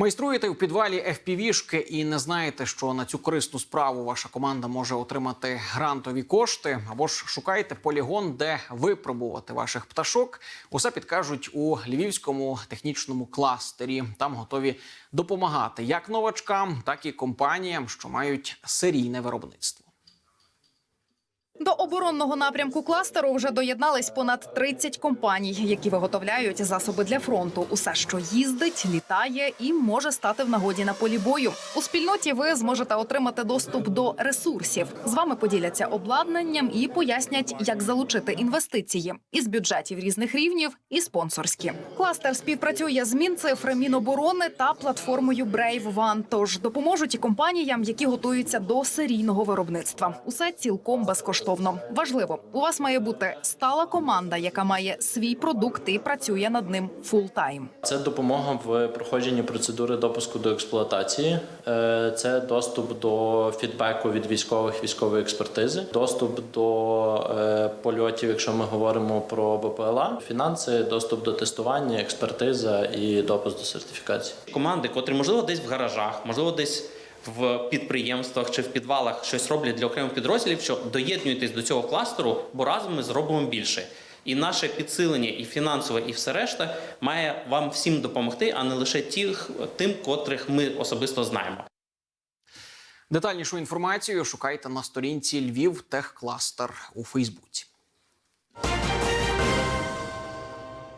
Майструєте в підвалі FPV-шки і не знаєте, що на цю корисну справу ваша команда може отримати грантові кошти, або ж шукаєте полігон, де випробувати ваших пташок. Усе підкажуть у львівському технічному кластері. Там готові допомагати як новачкам, так і компаніям, що мають серійне виробництво. До оборонного напрямку кластеру вже доєднались понад 30 компаній, які виготовляють засоби для фронту. Усе, що їздить, літає і може стати в нагоді на полі бою. У спільноті ви зможете отримати доступ до ресурсів. З вами поділяться обладнанням і пояснять, як залучити інвестиції із бюджетів різних рівнів і спонсорські. Кластер співпрацює з Мінцифри, Міноборони та платформою Brave One, Тож допоможуть і компаніям, які готуються до серійного виробництва. Усе цілком безкоштовно. Важливо, у вас має бути стала команда, яка має свій продукт і працює над ним фултайм. Це допомога в проходженні процедури допуску до експлуатації, Е, це доступ до фідбеку від військових військової експертизи, доступ до е, польотів, якщо ми говоримо про БПЛА, фінанси, доступ до тестування, експертиза і допуск до сертифікації. команди, котрі можливо десь в гаражах, можливо, десь в підприємствах чи в підвалах щось роблять для окремих підрозділів, що доєднуйтесь до цього кластеру, бо разом ми зробимо більше. І наше підсилення, і фінансове, і все решта має вам всім допомогти, а не лише тих, тим, котрих ми особисто знаємо. Детальнішу інформацію шукайте на сторінці Львів Техкластер у Фейсбуці.